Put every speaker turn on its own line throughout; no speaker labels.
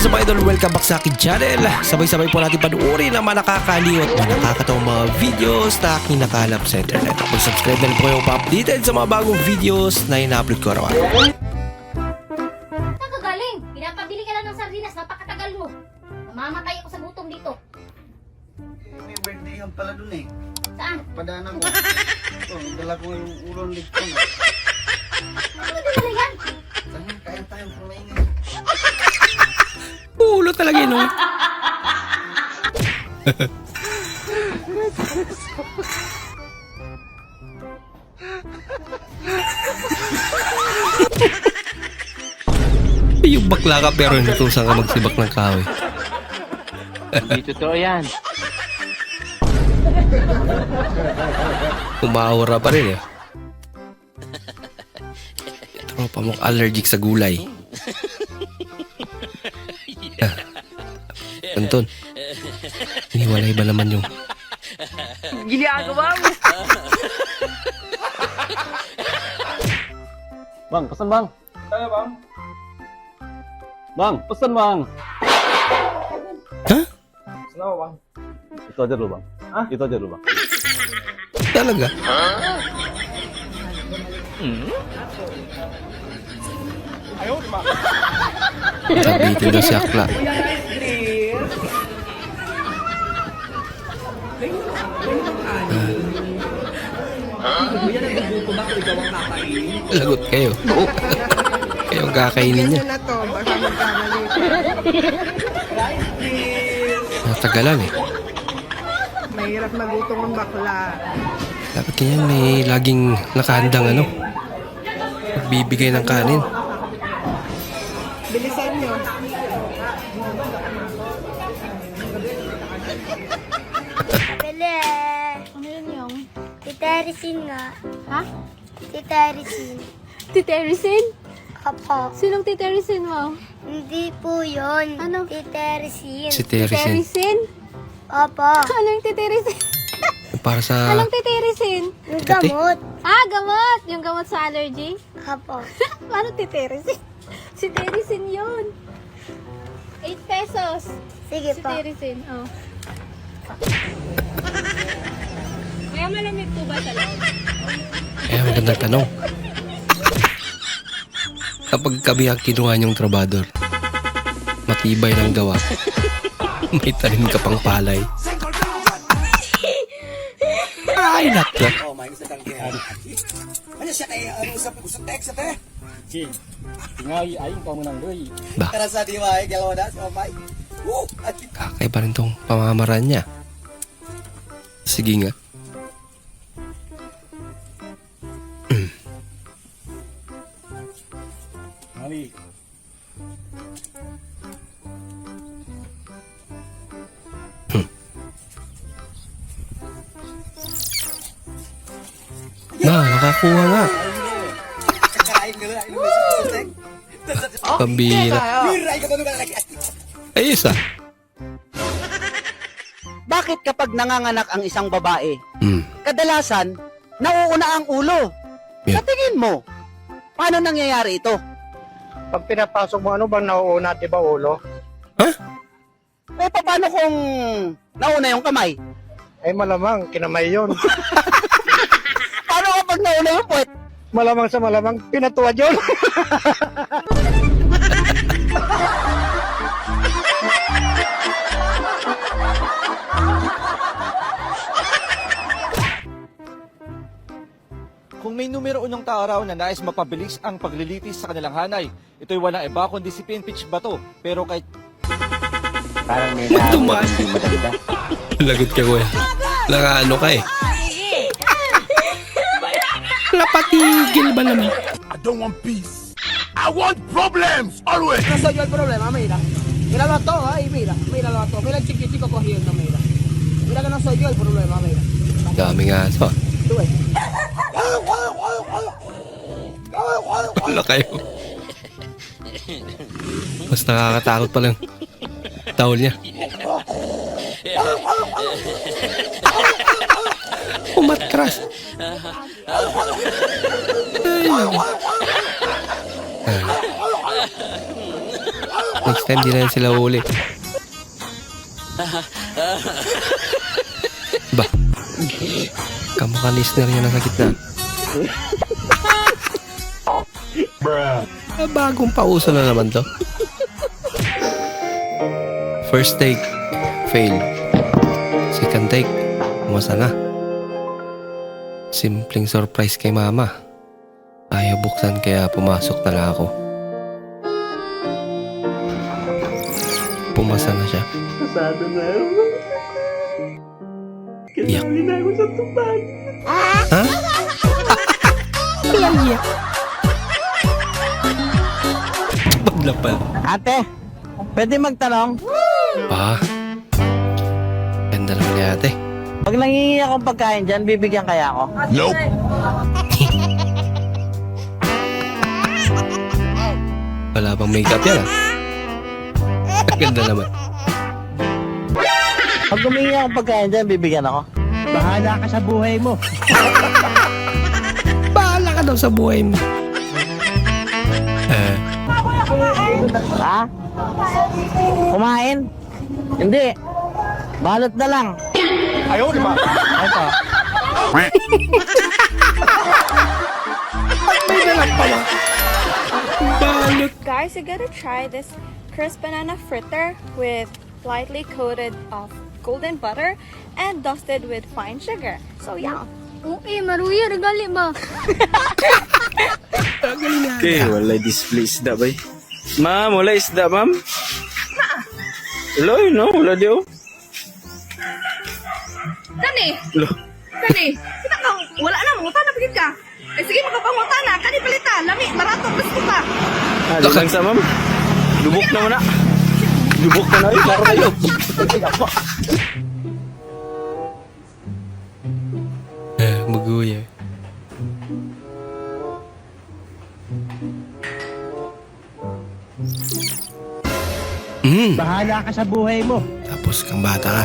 is up idol? Welcome back sa akin channel. Sabay-sabay po natin panuorin ang mga nakakaliw at mga nakakatawang mga videos na aking nakalap sa internet. Mag-subscribe na rin po kayo pa-updated sa mga bagong videos na ina-upload ko araw-araw.
Saan ka galing? Pinapabili ka lang ng sardinas, napakatagal mo. Mamamatay ako sa gutom dito.
May birthday yan pala dun eh.
Saan?
Padana ko. Ito, dala ko yung ulong dito.
Ano ba dala yan?
Saan kaya tayong kumaingay?
Ulo talaga yun. yung bakla ka pero natusan ka magsibak ng kahoy.
Hindi totoo yan.
Umaura pa rin eh. Tropa mo allergic sa gulay. Anton, iniwalay ba naman yung
Bang, pesan bang. Saya bang. Bang, pesan bang.
Ha?
Kenapa bang? Itu aja dulu bang. Hah? Itu aja dulu bang.
Talaga? Sabitin daw si Akla. Lagot kayo. kayo ang kakainin niya.
na to, baka magkamali.
Natagalan eh.
Mahirap magutong ang bakla.
Dapat ganyan may laging nakahandang ano. Bibigay ng kanin.
Titarisin nga.
Ha?
Titarisin.
Titerisin?
Apo.
Sinong titerisin mo?
Hindi po yun.
Ano?
Si Teresen.
Titerisin?
Apo.
Anong titerisin?
Para sa...
Anong titerisin?
Yung
Kati?
gamot.
Ah, gamot! Yung gamot sa allergy?
Apo.
Paano titerisin? Si Terisin yun. 8 pesos.
Sige
Si
po.
Terisin, oh. Malamig po ba talaga?
Eh, magandang tanong. Kapag kabiyak kinuha niyong trabador, matibay ng gawa, may tanim ka pang palay. Ay, nakla.
Oh, may isa kang. Ano siya kaya? Ano usap ko sa text ate?
Tingay, ayun ka munang doy.
Ba,
Tara sa di ba? Galaw na sa may. Woo! At
kakaiba rin tong pamamaraan niya. Sige nga. Na, nakakuha nga.
Ano?
Pambira. Ayos ah.
Bakit kapag nanganganak ang isang babae,
Hmm.
kadalasan, nauuna ang ulo?
Yeah.
Sa tingin mo, paano nangyayari ito?
Pag pinapasok mo, ano bang nauuna, di ba, ulo?
Eh, paano kung nauna yung kamay?
Eh, malamang, kinamay yun.
Kapag nauna yung puwet?
malamang sa malamang, pinatuwad yun.
Kung may numero unong tao raw na nais mapabilis ang paglilitis sa kanilang hanay, ito'y walang iba kundi si Pinpitch Bato. Pero kay
Parang may
tumaan?
hindi maganda.
Lagot ka, kuya. Nakaano ka eh. Napatigil ba naman?
No soy yo el problema, mira. Míralo a todos ahí, mira. Míralo a todos. Mira el chiquitico cogiendo, mira. Mira que no soy yo el problema, mira.
Dami nga ito ah.
Tú ves.
Wala kayo. Mas nakakatakot pa lang. Tawol niya. Umatras. Ah. Next time, di na sila huli. Ba? Kamukha listener yun nasa gitna. Ah, Bagong pauso na naman to. First take, fail. Second take, umasa na. Simpleng surprise kay mama. Ayaw buksan kaya pumasok na lang ako. Pumasa na siya.
Pasado na.
Iyak.
Kinali na ako sa tupad.
Ha? Iyak iyak. Paglapal.
Ate, pwede magtanong?
Pa. Ganda naman ni ate.
Pag nangingi akong pagkain dyan, bibigyan kaya ako?
Wala bang makeup yan ah. Ganda naman.
Pag humingi akong pagkain dyan, bibigyan ako?
Bahala ka sa buhay mo.
Bahala ka daw sa buhay mo. Eh,
Ha? Kumain? Hindi. Balot na lang.
Ayaw, di ba?
Ito.
balot.
Guys, you gotta try this crisp banana fritter with lightly coated of golden butter and dusted with fine sugar. So yeah.
Okay, maruya, regali ba?
Okay, wala display isda ba? Ma'am, wala isda, ma'am? Yun, no? Wala di, oh.
Kani!
Lo.
Kani! Kita ka, wala na, mangutan na pagid ka. Eh sige, makapangutan na. Kani palita, lami, barato, gusto ka.
Ah, di lang sa, ma'am. Lubok na mo na. Lubok na na, eh. Klaro kayo.
Eh, maguya. Mm,
Bahala ka sa buhay mo.
tapos kang bata ka.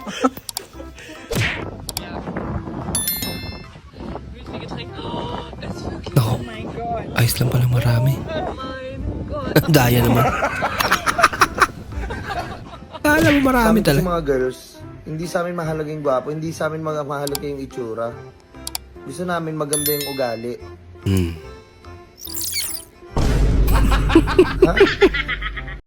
Ayos lang pala marami. Daya naman. Kala mo marami
Sa
talaga.
mga girls, hindi sa amin mahalaga yung gwapo, hindi sa amin mga mahalaga yung itsura. Gusto namin maganda yung ugali.
Hmm.
Ha?